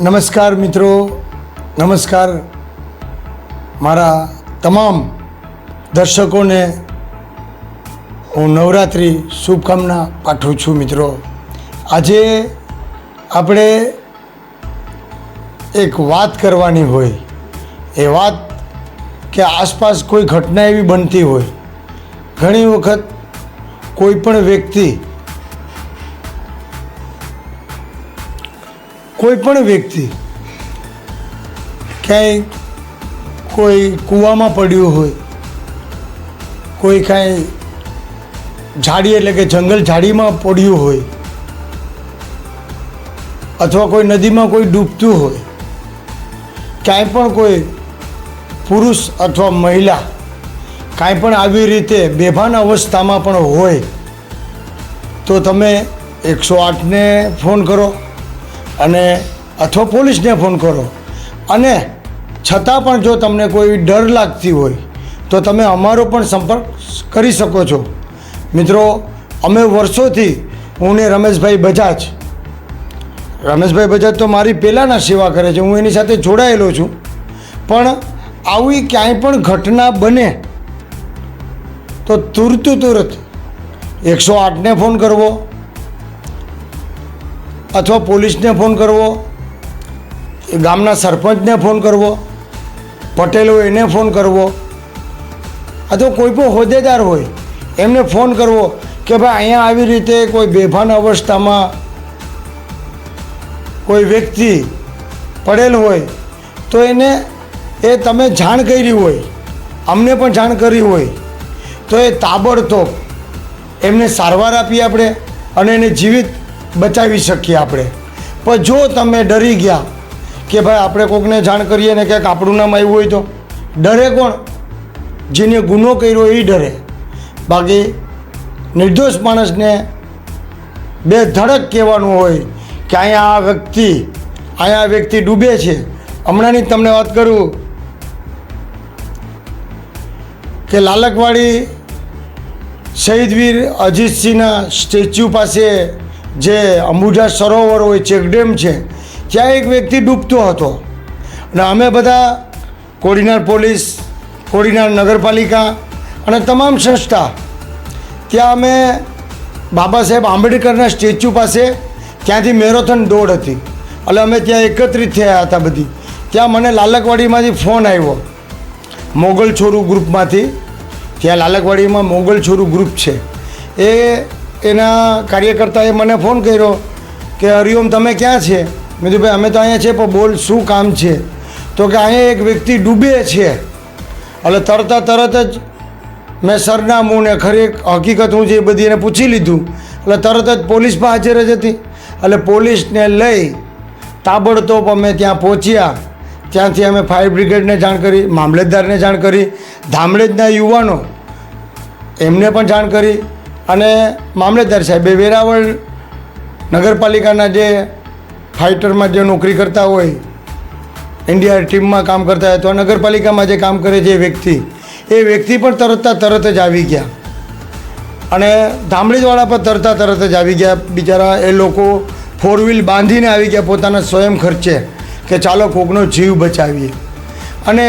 નમસ્કાર મિત્રો, નમસ્કાર મારા તમામ દર્શકોને હું નવરાત્રિ શુભકામના પાઠવું છું મિત્રો. આજે આપણે એક વાત કરવાની હોય. એ વાત કે આસપાસ કોઈ ઘટના એવી બનતી હોય. ઘણી વખત કોઈ પણ વ્યક્તિ કોઈ પણ વ્યક્તિ ક્યાંય કોઈ કૂવામાં પડ્યું હોય, કોઈ કાંઈ ઝાડી એટલે કે જંગલ ઝાડીમાં પડ્યું હોય, અથવા કોઈ નદીમાં કોઈ ડૂબતું હોય, ક્યાંય પણ કોઈ પુરુષ અથવા મહિલા કાંઈ પણ આવી રીતે બેભાન અવસ્થામાં પણ હોય, તો તમે એકસો આઠને ફોન કરો. અને અથવા પોલીસને ફોન કરો. અને છતાં પણ જો તમને કોઈ ડર લાગતી હોય, તો તમે અમારો પણ સંપર્ક કરી શકો છો. મિત્રો, અમે વર્ષોથી, હું ને રમેશભાઈ બજાજ. રમેશભાઈ બજાજ તો મારી પહેલાંના સેવા કરે છે, હું એની સાથે જોડાયેલો છું. પણ આવી ક્યાંય પણ ઘટના બને, તો તુરત તુરત એકસો આઠને ફોન કરવો અથવા પોલીસને ફોન કરવો ગામના સરપંચને ફોન કરવો પટેલ હોય એને ફોન કરવો અથવા કોઈ પણ હોદ્દેદાર હોય, એમને ફોન કરવો કે ભાઈ અહીંયા આવી રીતે કોઈ બેભાન અવસ્થામાં કોઈ વ્યક્તિ પડેલ હોય, તો એને એ તમે જાણ કરી હોય, અમને પણ જાણ કરી હોય, તો એ તાબડતોબ એમને સારવાર આપીએ આપણે અને એને જીવિત બચાવી શકીએ આપણે. પણ જો તમે ડરી ગયા કે ભાઈ આપણે કોકને જાણ કરીએ ને ક્યાંક આપણું નામ આવ્યું હોય તો, ડરે કોણ? જેને ગુનો કર્યો એ ડરે. બાકી નિર્દોષ માણસને બે ધડક કહેવાનું હોય કે અહીંયા આ વ્યક્તિ, અહીંયા આ વ્યક્તિ ડૂબે છે. હમણાંની તમને વાત કરું કે લાલકવાડી શહીદવીર અજીતસિંહના સ્ટેચ્યુ પાસે જે અંબુજા સરોવર હોય ચેકડેમ છે, ત્યાં એક વ્યક્તિ ડૂબતો હતો. અને અમે બધા કોડીનાર પોલીસ, કોડીનાર નગરપાલિકા અને તમામ સંસ્થા, ત્યાં અમે બાબા સાહેબ આંબેડકરના સ્ટેચ્યુ પાસે ત્યાંથી મેરોથન દોડ હતી. એટલે અમે ત્યાં એકત્રિત થયા હતા બધી. ત્યાં મને લાલકવાડીમાંથી ફોન આવ્યો. મોગલ છોરું ગ્રુપમાંથી. ત્યાં લાલકવાડીમાં મોગલ છોરું ગ્રુપ છે. એ એના કાર્યકર્તાએ મને ફોન કર્યો કે હરિઓમ તમે ક્યાં છે? મેં કીધું, ભાઈ, અમે તો અહીંયા છે, પણ બોલ, શું કામ છે? તો કે, અહીંયા એક વ્યક્તિ ડૂબે છે. એટલે તરતા તરત જ મેં સરનામું ને ખરી હકીકત હું જે બધી એને પૂછી લીધું, એટલે તરત જ પોલીસ પણ હાજર જ હતી. એટલે પોલીસને લઈ તાબડતોબ અમે ત્યાં પહોંચ્યા. ત્યાંથી અમે ફાયર બ્રિગેડને જાણ કરી, મામલતદારને જાણ કરી ધામડેજના યુવાનો એમને પણ જાણ કરી અને મામલેદાર સાહેબે વેરાવળ નગરપાલિકાના જે ફાઇટરમાં જે નોકરી કરતા હોય ઇન્ડિયા ટીમમાં કામ કરતા હોય, તો નગરપાલિકામાં જે કામ કરે છે એ વ્યક્તિ એ વ્યક્તિ પણ તરતતા તરત જ આવી ગયા. અને ધામડીવાળા પણ તરતા તરત જ આવી ગયા. બિચારા એ લોકો ફોર વ્હીલ બાંધીને આવી ગયા પોતાના સ્વયં ખર્ચે કે ચાલો કોકનો જીવ બચાવીએ. અને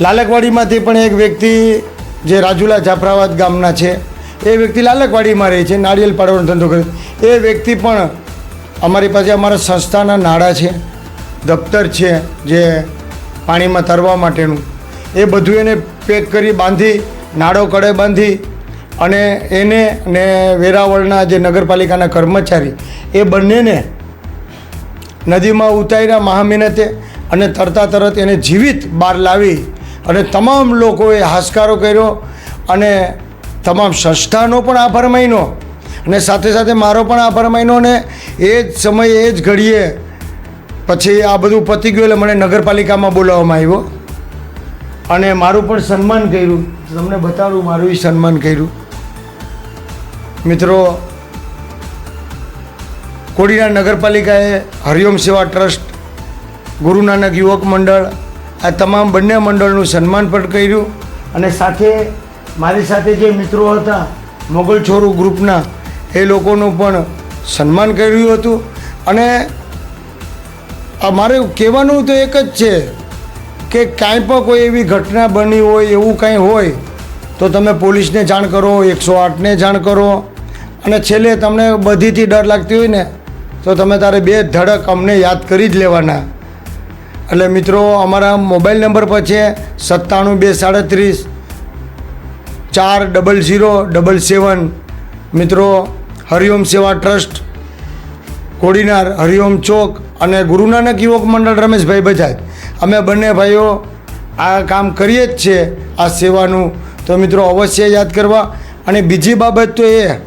લાલકવાડીમાંથી પણ એક વ્યક્તિ જે રાજુલા જાફરાબાદ ગામના છે, એ વ્યક્તિ લાલકવાડીમાં રહે છે, નાળિયેર પાડવાનો ધંધો કરે એ વ્યક્તિ પણ અમારી પાસે અમારા સંસ્થાના નાણાં છે, દફતર છે, જે પાણીમાં તરવા માટેનું. એ બધું એને પેક કરી બાંધી નાડો કડે બાંધી અને એને ને વેરાવળના જે નગરપાલિકાના કર્મચારી, એ બંનેને નદીમાં ઉતાર્યા મહામહેનતે અને તરતા તરત એને જીવિત બહાર લાવી અને તમામ લોકોએ હાશકારો કર્યો અને તમામ સંસ્થાનો પણ આભાર માન્યો. અને સાથે સાથે મારો પણ આભાર માન્યો અને એ જ સમયે એ જ ઘડીએ પછી આ બધું પતી ગયું એટલે મને નગરપાલિકામાં બોલાવવામાં આવ્યો. અને મારું પણ સન્માન કર્યું. તમને બતાડું મારું સન્માન કર્યું. મિત્રો કોડીના નગરપાલિકાએ હરિઓમ સેવા ટ્રસ્ટ ગુરુ નાનક યુવક મંડળ આ તમામ બંને મંડળનું સન્માન પણ કર્યું અને સાથે મારી સાથે જે મિત્રો હતા, મોગલ છોરું ગ્રુપના, એ લોકોનું પણ સન્માન કર્યું હતું. અને મારે કહેવાનું તો એક જ છે કે કાંઈ પણ કોઈ એવી ઘટના બની હોય, એવું કાંઈ હોય, તો તમે પોલીસને જાણ કરો, એકસો આઠને જાણ કરો. અને છેલ્લે તમને બધીથી ડર લાગતી હોય ને, તો તમે તારે બે ધડક અમને યાદ કરી જ લેવાના. એટલે મિત્રો, અમારા મોબાઈલ નંબર પર છે સત્તાણું બે સાડત્રીસ, ચાર ડબલ ઝીરો ડબલ સેવન. મિત્રો, હરિઓમ સેવા ટ્રસ્ટ, કોડીનાર, હરિઓમ ચોક અને ગુરુનાનક યુવક મંડળ રમેશભાઈ બજાજ. અમે બંને ભાઈઓ આ કામ કરીએ જ છે આ સેવાનું. તો મિત્રો, અવશ્ય યાદ કરવા. અને બીજી બાબત તો એ,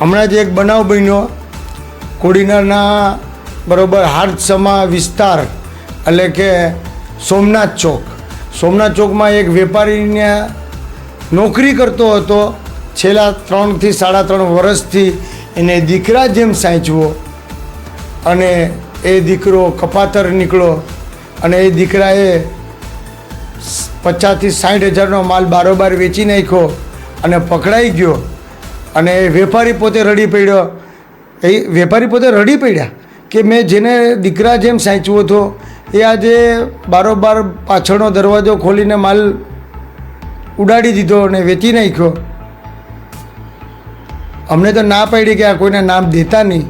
હમણાં જ એક બનાવ બન્યો. કોડીનારના બરોબર હાર્દસમા વિસ્તાર એટલે કે સોમનાથ ચોક. સોમનાથ ચોકમાં એક વેપારીને નોકરી કરતો હતો. છેલ્લા ત્રણથી સાડા ત્રણ વર્ષથી એને દીકરા જેમ સાચવો અને એ દીકરો કપાતર નીકળો અને એ દીકરાએ પચાસથી સાઠ હજારનો માલ બારોબાર વેચી નાખ્યો અને પકડાઈ ગયો. અને એ વેપારી પોતે રડી પડ્યો. એ વેપારી પોતે રડી પડ્યા કે મેં જેને દીકરા જેમ સાચવો હતો એ આજે બારોબાર પાછળનો દરવાજો ખોલીને માલ ઉડાડી દીધો અને વેચી નાખ્યો. અમને તો ના પાડી કે આ કોઈને નામ દેતા નહીં.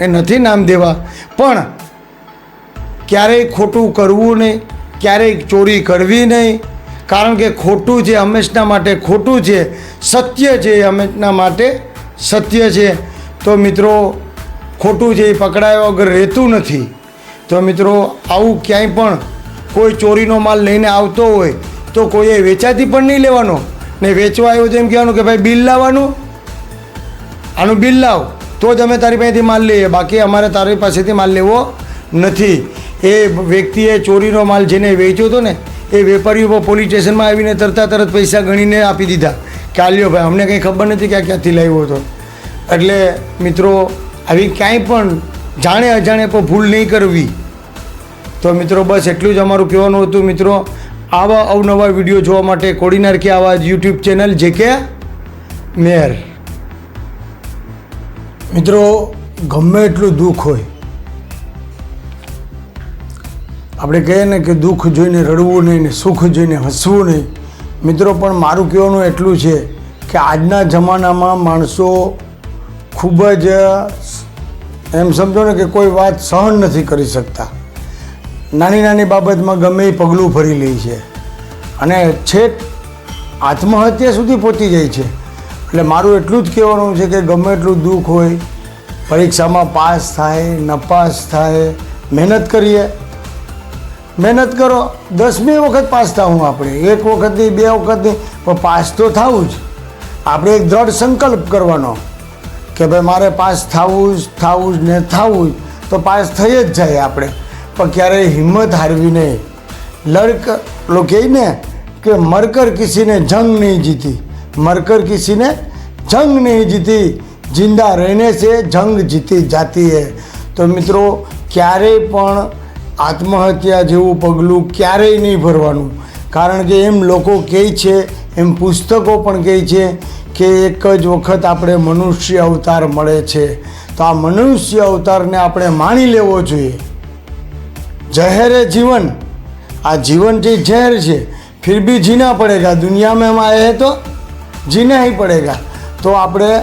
એ નથી નામ દેવા. પણ ક્યારેય ખોટું કરવું નહીં, ક્યારેય ચોરી કરવી નહીં. કારણ કે ખોટું છે હંમેશના માટે ખોટું છે, સત્ય છે એ હંમેશના માટે સત્ય છે. તો મિત્રો, ખોટું છે એ પકડાયા વગર રહેતું નથી. તો મિત્રો, આવું ક્યાંય પણ કોઈ ચોરીનો માલ લઈને આવતો હોય, તો કોઈએ વેચાતી પણ નહીં લેવાનો. ને વેચવા આવ્યો તો એમ કહેવાનું કે ભાઈ બિલ લાવવાનું. આનું બિલ લાવ, તો જ અમે તારી પાસેથી માલ લઈએ. બાકી અમારે તારી પાસેથી માલ લેવો નથી. એ વ્યક્તિએ ચોરીનો માલ જેને વેચ્યો હતો ને, એ વેપારીઓ ઉપર પોલીસ સ્ટેશનમાં આવીને તરતા તરત પૈસા ગણીને આપી દીધા. કે આ લ્યો ભાઈ, અમને કંઈ ખબર નથી કે આ ક્યાંથી લાવ્યો હતો. એટલે મિત્રો, આવી ક્યાંય પણ જાણે અજાણે પણ ભૂલ નહીં કરવી. તો મિત્રો, બસ એટલું જ અમારું કહેવાનું હતું. મિત્રો, આવા અવનવા વીડિયો જોવા માટે કોડીનાર કે આવા યુટ્યુબ ચેનલ જે કે મેર. મિત્રો, ગમે એટલું દુઃખ હોય, આપણે કહીએ ને કે દુઃખ જોઈને રડવું નહીં ને સુખ જોઈને હસવું નહીં. મિત્રો, પણ મારું કહેવાનું એટલું છે કે આજના જમાનામાં માણસો ખૂબ જ એમ સમજો ને કે કોઈ વાત સહન નથી કરી શકતા. નાની નાની બાબતમાં ગમે એ પગલું ભરી લે છે. અને છેક આત્મહત્યા સુધી પહોંચી જાય છે. એટલે મારું એટલું જ કહેવાનું છે કે ગમે એટલું દુઃખ હોય, પરીક્ષામાં પાસ થાય, નપાસ થાય, મહેનત કરીએ. મહેનત કરો, દસમી વખત પાસ થવું આપણે. એક વખતની, બે વખતની, પણ પાસ તો થવું જ. આપણે એક દ્રઢ સંકલ્પ કરવાનો. કે ભાઈ મારે પાસ થવું જ થવું જ ને થવું જ, તો પાસ થઈ જ જાય આપણે. પણ ક્યારેય હિંમત હારવી નહીં. લડક લોકો કહે ને કે મરકર કિસીને જંગ નહીં જીતી. મરકર કિસીને જંગ નહીં જીતી. જિંદા રહીને છે, જંગ જીતી જાતી હે. તો મિત્રો, ક્યારેય પણ આત્મહત્યા જેવું પગલું ક્યારેય નહીં ભરવાનું. કારણ કે એમ લોકો કહે છે, એમ પુસ્તકો પણ કહે છે કે એક જ વખત આપણે મનુષ્ય અવતાર મળે છે, તો આ મનુષ્ય અવતારને આપણે માણી લેવો જોઈએ. ઝહેર જહેર જીવન. આ જીવન જે ઝેર છે, ફિર બી જીના પડેગા. દુનિયામાં એમાં એ તો જીના હી પડેગા. તો આપણે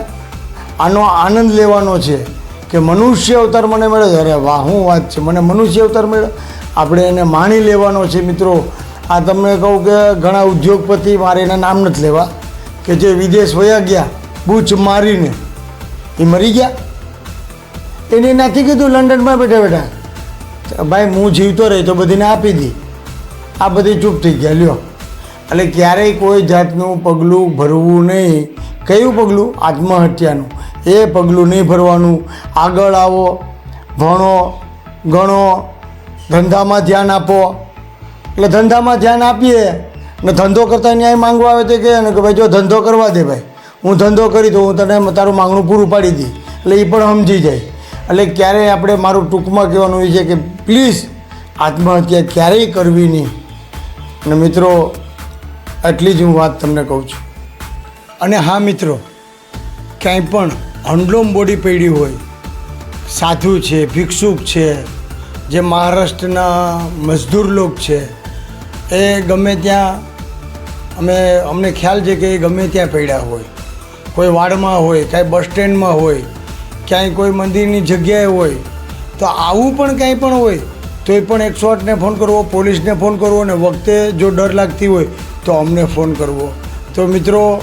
આનો આનંદ લેવાનો છે કે મનુષ્ય અવતાર મને મળ્યો અરે વાહ, હું વાત છે. મને મનુષ્ય અવતાર મળ્યો આપણે એને માણી લેવાનો છે, મિત્રો. આ તમને કહું કે ઘણા ઉદ્યોગપતિ મારે એના નામ નથી લેવા. કે જે વિદેશ વયા ગયા, બૂચ મારીને, એ મરી ગયા? એને નથી કીધું લંડનમાં બેઠા બેઠા. ભાઈ, હું જીવતો રહી તો બધીને આપી દી. આ બધી ચૂપ થઈ ગયા, લ્યો. એટલે ક્યારેય કોઈ જાતનું પગલું ભરવું નહીં. કયું પગલું? આત્મહત્યાનું. એ પગલું નહીં ભરવાનું. આગળ આવો, ભણો, ગણો, ધંધામાં ધ્યાન આપો. એટલે ધંધામાં ધ્યાન આપીએ. ને ધંધો કરતાં ન્યાય માંગવા આવે તે કહે ને કે ભાઈ જો ધંધો કરવા દે ભાઈ, હું ધંધો કરી દઉં, હું તને તારું માંગણું પૂરું પાડી દઈ એટલે એ પણ સમજી જાય. એટલે ક્યારેય આપણે મારું ટૂંકમાં કહેવાનું એ છે કે પ્લીઝ આત્મહત્યા ક્યારેય કરવી નહીં. અને મિત્રો એટલી જ હું વાત તમને કહું છું. અને હા મિત્રો, ક્યાંય પણ હંડલોમ બોડી પડી હોય, સાધુ છે, ભિક્ષુક છે, જે મહારાષ્ટ્રના મજદૂર લોક છે એ ગમે ત્યાં, અમે, અમને ખ્યાલ છે કે એ ગમે ત્યાં પડ્યા હોય. કોઈ વાડમાં હોય, કાંઈ બસ સ્ટેન્ડમાં હોય, ક્યાંય કોઈ મંદિરની જગ્યાએ હોય, તો આવું પણ ક્યાંય પણ હોય તો એ પણ એકસો આઠને ફોન કરવો, પોલીસને ફોન કરવો અને વખતે જો ડર લાગતી હોય, તો અમને ફોન કરવો. તો મિત્રો,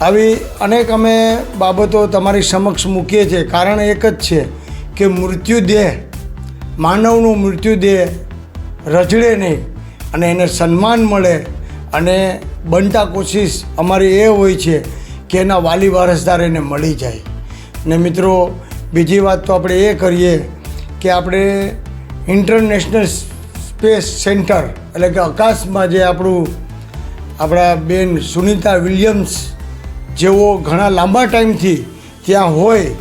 આવી અનેક અમે બાબતો તમારી સમક્ષ મૂકીએ છીએ. કારણ એક જ છે કે મૃત્યુદેહ, માનવનું મૃત્યુદેહ રજડે નહીં. અને એને સન્માન મળે અને બનતા કોશિશ અમારી એ હોય છે કે એના વાલી વારસદાર એને મળી જાય. ને મિત્રો, બીજી વાત તો આપણે એ કરીએ કે આપણે ઇન્ટરનેશનલ સ્પેસ સેન્ટર એટલે કે આકાશમાં જે આપણું, આપણા બેન સુનિતા વિલિયમ્સ જેઓ ઘણા લાંબા ટાઈમથી ત્યાં હોય,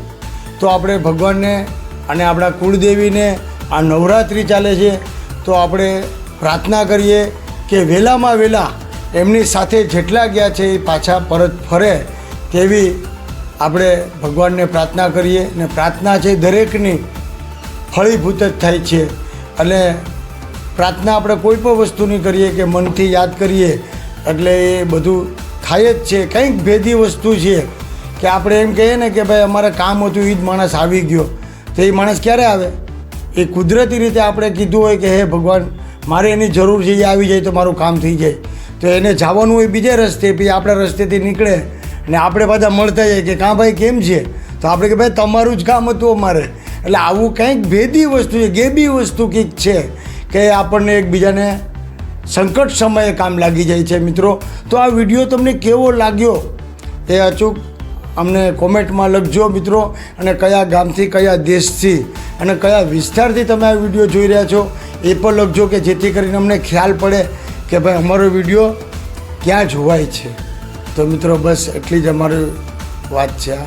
તો આપણે ભગવાનને અને આપણા કુળદેવીને આ નવરાત્રિ ચાલે છે, તો આપણે પ્રાર્થના કરીએ કે વહેલામાં વહેલા એમની સાથે જેટલા ગયા છે એ પાછા પરત ફરે તેવી આપણે ભગવાનને પ્રાર્થના કરીએ અને પ્રાર્થના છે દરેકની ફળીભૂત જ થાય છે. અને પ્રાર્થના આપણે કોઈ પણ વસ્તુની કરીએ કે મનથી યાદ કરીએ. એટલે એ બધું થાય જ છે. કંઈક ભેદી વસ્તુ છે કે આપણે એમ કહીએ ને કે ભાઈ અમારે કામ હતું એ જ માણસ આવી ગયો. તો એ માણસ ક્યારે આવે? એ કુદરતી રીતે આપણે કીધું હોય કે હે ભગવાન મારે એની જરૂર છે, એ આવી જાય તો મારું કામ થઈ જાય. તો એને જવાનું હોય બીજે રસ્તે, પછી આપણા રસ્તેથી નીકળે ને આપણે બધા મળતા જાય કે કાં ભાઈ કેમ છે? તો આપણે કે ભાઈ તમારું જ કામ હતું અમારે. એટલે આવું કંઈક ભેદી વસ્તુ છે, ગેબી વસ્તુ કંઈક છે કે આપણને એકબીજાને સંકટ સમયે કામ લાગી જાય છે મિત્રો. તો આ વીડિયો તમને કેવો લાગ્યો એ અચૂક અમને કોમેન્ટમાં લખજો મિત્રો અને કયા ગામથી, કયા દેશથી અને કયા વિસ્તારથી તમે આ વીડિયો જોઈ રહ્યા છો એ પણ લખજો કે જેથી કરીને અમને ખ્યાલ પડે કે ભાઈ અમારો વીડિયો ક્યાં જોવાય છે. તો મિત્રો, બસ એટલી જ અમારી વાત છે આ.